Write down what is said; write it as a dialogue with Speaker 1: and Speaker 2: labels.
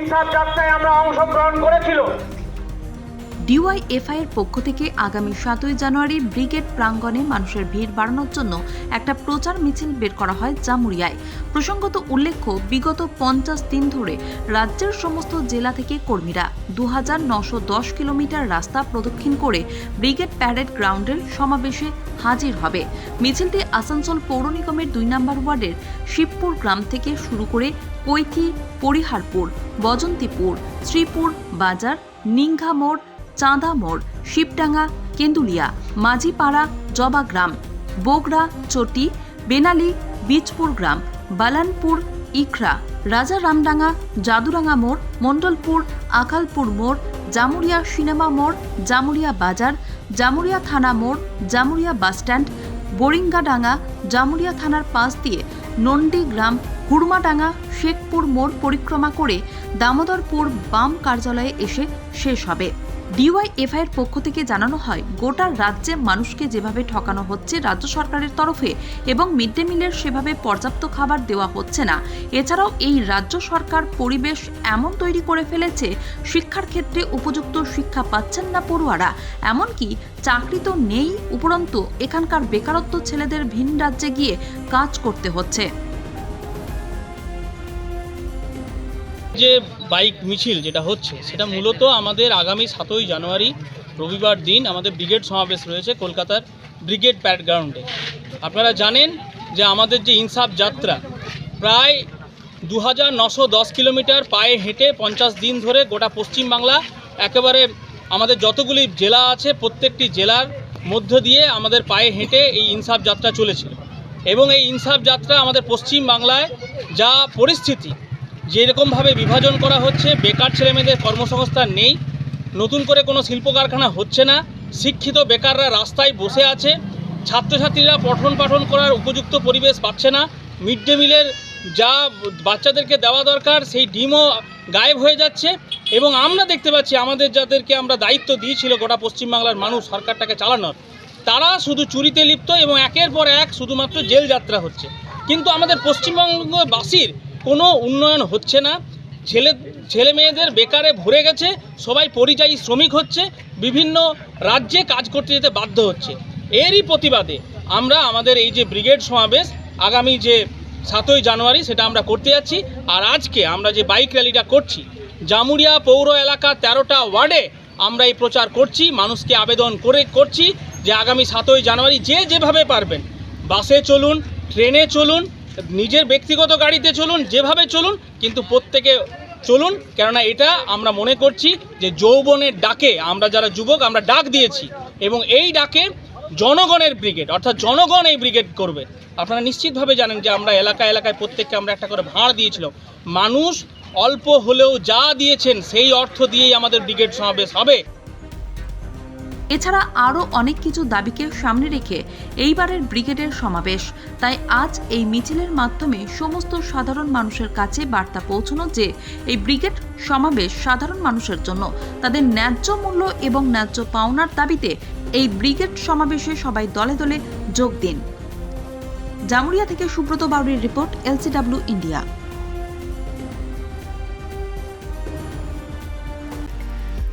Speaker 1: ইনসাফ যাত্রায় আমরা অংশগ্রহণ করেছিল।
Speaker 2: ডিওয়াইএফআই এর পক্ষ থেকে আগামী সাতই জানুয়ারি ব্রিগেড প্রাঙ্গণে মানুষের ভিড় বাড়ানোর জন্য একটা প্রচার মিছিল বের করা হয় জামুরিয়ায়। প্রসঙ্গত উল্লেখ্য, বিগত পঞ্চাশ দিন ধরে রাজ্যের সমস্ত জেলা থেকে কর্মীরা দু কিলোমিটার রাস্তা প্রদক্ষিণ করে ব্রিগেড প্যারেড গ্রাউন্ডের সমাবেশে হাজির হবে। মিছিলটি আসানসোল পৌর নিগমের দুই নম্বর ওয়ার্ডের শিবপুর গ্রাম থেকে শুরু করে কৈথি পরিহারপুর, বজন্তীপুর, শ্রীপুর বাজার নিংঘা মোড় চাঁদা মোড়, শিবডাঙ্গা, কেন্দুলিয়া, মাঝিপাড়া জবাগ্রাম বোগড়া, চটি, বেনালি, বীজপুর গ্রাম, বালানপুর ইখরা রাজা রামডাঙ্গা জাদুরাঙ্গা মোড়, মণ্ডলপুর আকালপুর মোড়, জামুরিয়া সিনেমা মোড়, জামুরিয়া বাজার, জামুরিয়া থানা মোড়, জামুরিয়া বাসস্ট্যান্ড বোরিঙ্গাডাঙ্গা, জামুরিয়া থানার পাশ দিয়ে নন্দী গ্রাম, হুড়মাডাঙ্গা, শেখপুর মোড় পরিক্রমা করে দামোদরপুর বাম কার্যালয়ে এসে শেষ হবে। ডিওয়াইএফআই এর পক্ষ থেকে জানানো হয়, গোটা রাজ্যে মানুষকে যেভাবে ঠকানো হচ্ছে রাজ্য সরকারের তরফে এবং মিড ডে মিলের সেভাবে পর্যাপ্ত খাবার দেওয়া হচ্ছে না, এছাড়াও এই রাজ্য সরকার পরিবেশ এমন তৈরি করে ফেলেছে, শিক্ষার ক্ষেত্রে উপযুক্ত শিক্ষা পাচ্ছেন না পড়ুয়ারা, এমনকি চাকরি তো নেই উপরন্তু এখানকার বেকারত্ব ছেলেদের ভিন রাজ্যে গিয়ে কাজ করতে হচ্ছে।
Speaker 3: যে বাইক মিছিল যেটা হচ্ছে, সেটা মূলত আমাদের আগামী সাতই জানুয়ারি, রবিবার দিন আমাদের ব্রিগেড সমাবেশ রয়েছে কলকাতার ব্রিগেড প্যাড গ্রাউন্ডে। আপনারা জানেন যে আমাদের যে ইনসাফ যাত্রা, প্রায় দু হাজার কিলোমিটার পায়ে হেঁটে পঞ্চাশ দিন ধরে গোটা পশ্চিমবাংলা, একেবারে আমাদের যতগুলি জেলা আছে, প্রত্যেকটি জেলার মধ্য দিয়ে আমাদের পায়ে হেঁটে এই ইনসাফ যাত্রা চলেছিল এবং এই ইনসাফ যাত্রা আমাদের পশ্চিম বাংলায় যা পরিস্থিতি যেরকমভাবে বিভাজন করা হচ্ছে, বেকার ছেলেমেয়েদের কর্মসংস্থান নেই, নতুন করে কোনো শিল্প কারখানা হচ্ছে না, শিক্ষিত বেকাররা রাস্তায় বসে আছে, ছাত্রছাত্রীরা পঠন পাঠন করার উপযুক্ত পরিবেশ পাচ্ছে না, মিড ডে মিলের যা বাচ্চাদেরকে দেওয়া দরকার, সেই ডিমও গায়েব হয়ে যাচ্ছে এবং আমরা দেখতে পাচ্ছি আমাদের যাদেরকে আমরা দায়িত্ব দিয়েছিল গোটা পশ্চিমবাংলার মানুষ সরকারটাকে চালানোর, তারা শুধু চুরিতে লিপ্ত এবং একের পর এক শুধুমাত্র জেল যাত্রা হচ্ছে। কিন্তু আমাদের পশ্চিমবঙ্গবাসীর কোনো উন্নয়ন হচ্ছে না। ছেলে ছেলে মেয়েদের বেকারে ভরে গেছে, সবাই পরিযায়ী শ্রমিক হচ্ছে, বিভিন্ন রাজ্যে কাজ করতে যেতে বাধ্য হচ্ছে। এরই প্রতিবাদে আমরা আমাদের এই যে ব্রিগেড সমাবেশ, আগামী যে সাতই জানুয়ারি সেটা আমরা করতে যাচ্ছি। আর আজকে আমরা যে বাইক র্যালিটা করছি, জামুরিয়া পৌর এলাকা তেরোটা ওয়ার্ডে আমরা এই প্রচার করছি, মানুষকে আবেদন করে করছি যে আগামী সাতই জানুয়ারি যে যেভাবে পারবেন, বাসে চলুন, ট্রেনে চলুন নিজের ব্যক্তিগত গাড়িতে চলুন, যেভাবে চলুন, কিন্তু প্রত্যেকে চলুন, কেননা এটা আমরা মনে করছি যে যৌবনের ডাকে আমরা যারা যুবক, আমরা ডাক দিয়েছি এবং এই ডাকে জনগণের ব্রিগেড, অর্থাৎ জনগণ এই ব্রিগেড করবে। আপনারা নিশ্চিতভাবে জানেন যে আমরা এলাকা এলাকায় প্রত্যেককে আমরা একটা করে ভাড় দিয়েছিলাম। মানুষ অল্প হলেও যা দিয়েছেন, সেই অর্থ দিয়েই আমাদের ব্রিগেড সমাবেশ হবে।
Speaker 2: এছাড়া আরও অনেক কিছু দাবিকে সামনে রেখে এইবারের ব্রিগেডের সমাবেশ। তাই আজ এই মিছিলের মাধ্যমে সমস্ত সাধারণ মানুষের কাছে বার্তা পৌঁছানো যে এই ব্রিগেড সমাবেশ সাধারণ মানুষের জন্য তাদের ন্যায্য মূল্য এবং ন্যায্য পাওনার দাবিতে এই ব্রিগেড সমাবেশে সবাই দলে দলে যোগ দিন। জামুরিয়া থেকে সুব্রত বাউরির রিপোর্ট, এলসিডাব্লিউ ইন্ডিয়া।